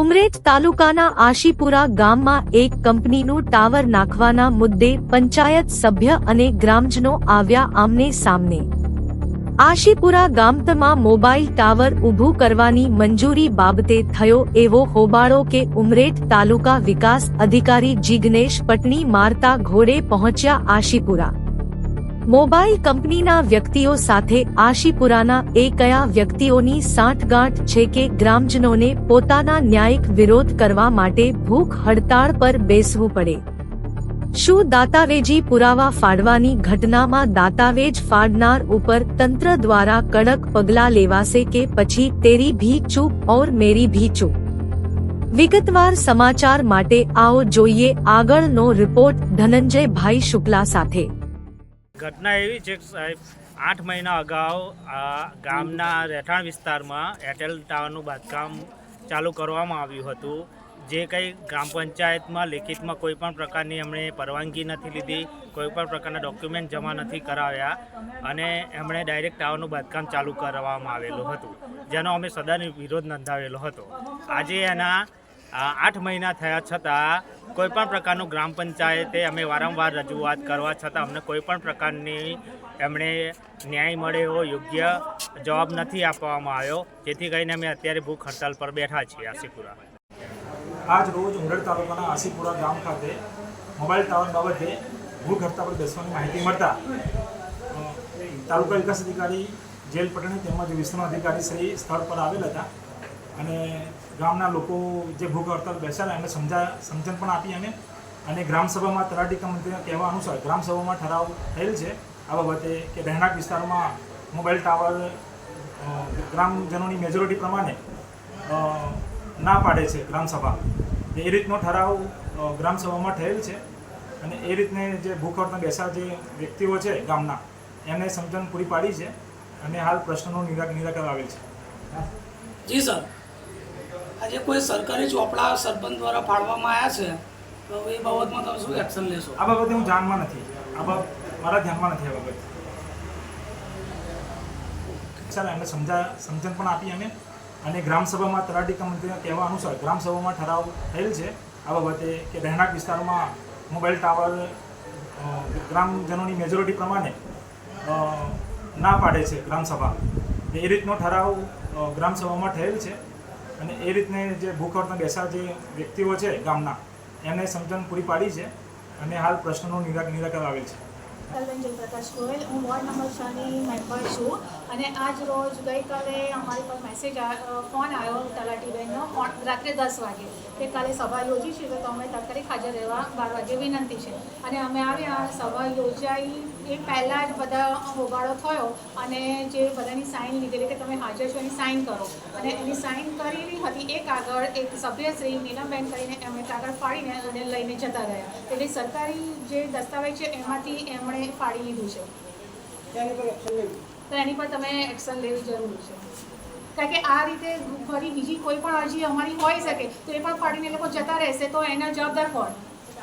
ઉમરેઠ તાલુકાના આશીપુરા ગામમાં એક કંપનીનું ટાવર નાખવાના મુદ્દે પંચાયત સભ્ય અને ગ્રામજનો આવ્યા આમને સામને. આશીપુરા ગામતમાં મોબાઈલ ટાવર ઊભું કરવાની મંજૂરી બાબતે થયો એવો હોબાળો કે ઉમરેઠ તાલુકા વિકાસ અધિકારી જિગ્નેશ પટણી મારતા ઘોડે પહોંચ્યા આશીપુરા. મોબાઈલ કંપનીના વ્યક્તિઓ સાથે આશીપુરાના એ કયા વ્યક્તિઓની સાંઠગાંઠ છે કે ગ્રામજનોને પોતાના ન્યાયિક વિરોધ કરવા માટે ભૂખ હડતાળ પર બેસવું પડે? શું દાતાવેજી પુરાવા ફાડવાની ઘટનામાં દાતાવેજ ફાડનાર ઉપર તંત્ર દ્વારા કડક પગલાં લેવાશે કે પછી તેરી ભી ચૂપ ઓર મેરી ભી ચૂપ? વિગતવાર સમાચાર માટે આવો જોઈએ આગળનો રિપોર્ટ ધનંજયભાઈ શુક્લા સાથે. ઘટના એવી છે સાહેબ, આઠ મહિના અગાઉ ગામના રહેઠાણ વિસ્તારમાં એરટેલ ટાવરનું બાંધકામ ચાલુ કરવામાં આવ્યું હતું. જે કંઈ ગ્રામ પંચાયતમાં લેખિતમાં કોઈ પણ પ્રકારની એમણે પરવાનગી નથી લીધી, કોઈ પણ પ્રકારના ડોક્યુમેન્ટ જમા નથી કરાવ્યા અને એમણે ડાયરેક્ટ ટાવરનું બાંધકામ ચાલુ કરવામાં આવેલું હતું, જેનો અમે સદાય વિરોધ નોંધાવેલો હતો. આજે એના આઠ મહિના થયા છતાં કોઈ પણ પ્રકારનું ગ્રામ પંચાયતે અમે વારંવાર રજૂઆત કરવા છતાં અમને કોઈ પણ પ્રકારની એમણે ન્યાય મળે એવો યોગ્ય જવાબ નથી આપવામાં આવ્યો. જેથી કરીને અમે અત્યારે ભૂખ હડતાલ પર બેઠા છીએ આશીપુરા. આજ રોજ ઉમરેડ તાલુકાના આશીપુરા ગામ ખાતે મોબાઈલ ટાવર બાબતે ભૂખ હડતાલ પર બેસવાની માહિતી મળતા તાલુકા વિકાસ અધિકારી જેલ પટણી તેમજ વિસ્તરણ અધિકારી શ્રી સ્થળ પર આવેલ હતા અને ગામના લોકો જે ભૂખ હડતાલ બેસેલા એમને સમજા સમજણ પણ આપી અમે અને ગ્રામસભામાં તલાટીકા મંત્રીના કહેવા અનુસાર ગ્રામસભામાં ઠરાવ થયેલ છે. આ બાબતે કે રહેણાંક વિસ્તારમાં મોબાઈલ ટાવર ગ્રામજનોની મેજોરિટી પ્રમાણે ના પાડે છે ગ્રામસભા. એ રીતનો ઠરાવ ગ્રામસભામાં થયેલ છે. અને એ રીતને જે ભૂખવડના બેસા જે વ્યક્તિઓ છે ગામના, એમને સમજણ પૂરી પાડી છે. અને હાલ પ્રશ્નનું નિરા નિરાકરણ આવેલ છે. જી સર. આજે કોઈ સરકારી ચોપડા સરપંચ દ્વારા ફાળવામાં આવ્યા છે, તો એ બાબતમાં તમે શું એક્શન લેશો? આ બાબતે હું જાણમાં નથી. આ બાબત મારા ધ્યાનમાં નથી આ બાબત. ચાલો, એમને સમજા, સમજણ પણ આપી અમે અને ગ્રામસભામાં તલાટીકા મંત્રીના કહેવા અનુસાર ગ્રામસભામાં ઠરાવ થયેલ છે. આ બાબતે કે રહેણાંક વિસ્તારમાં મોબાઈલ ટાવર ગ્રામજનોની મેજોરિટી પ્રમાણે ના પાડે છે ગ્રામસભા. એ રીતનો ઠરાવ ગ્રામસભામાં થયેલ છે. અને એ રીતને જે ભૂખવડના બેસા જે વ્યક્તિઓ છે ગામના, એને સમજણ પૂરી પાડી છે અને હાલ પ્રશ્નોનું નિરા નિરાકરણ આવેલ છે. જયપ્રકાશ ગોયલ હું વોર્ડ નંબર છની મેમ્બર છું. અને આજ રોજ ગઈકાલે અમારી પર મેસેજ ફોન આવ્યો તલાટીબેનનો રાત્રે દસ વાગે કે કાલે સભા યોજી છે, તો તમે તાત્કાલિક હાજર રહેવા બાર વાગે વિનંતી છે. અને અમે આવ્યા, સભા યોજાઈ, એ પહેલાં જ બધા હોબાળો થયો અને જે બધાની સાઇન લીધેલી કે તમે હાજર છો એની સાઇન કરો. અને એની સાઇન કરેલી હતી એક આગળ એક સભ્યશ્રી નીલમબેન કરીને એમણે કાગળ ફાડીને અને લઈને જતા રહ્યા. એટલે સરકારી જે દસ્તાવેજ છે, એમાંથી એમણે ફાડી લીધું છે. તો એની પર તમે એક્શન લેવી જરૂરી છે. કારણ કે આ રીતે ફરી બીજી કોઈ પણ અરજી અમારી હોઈ શકે, તો એ પણ ફાડીને એ લોકો જતા રહેશે, તો એના જવાબદાર કોણ?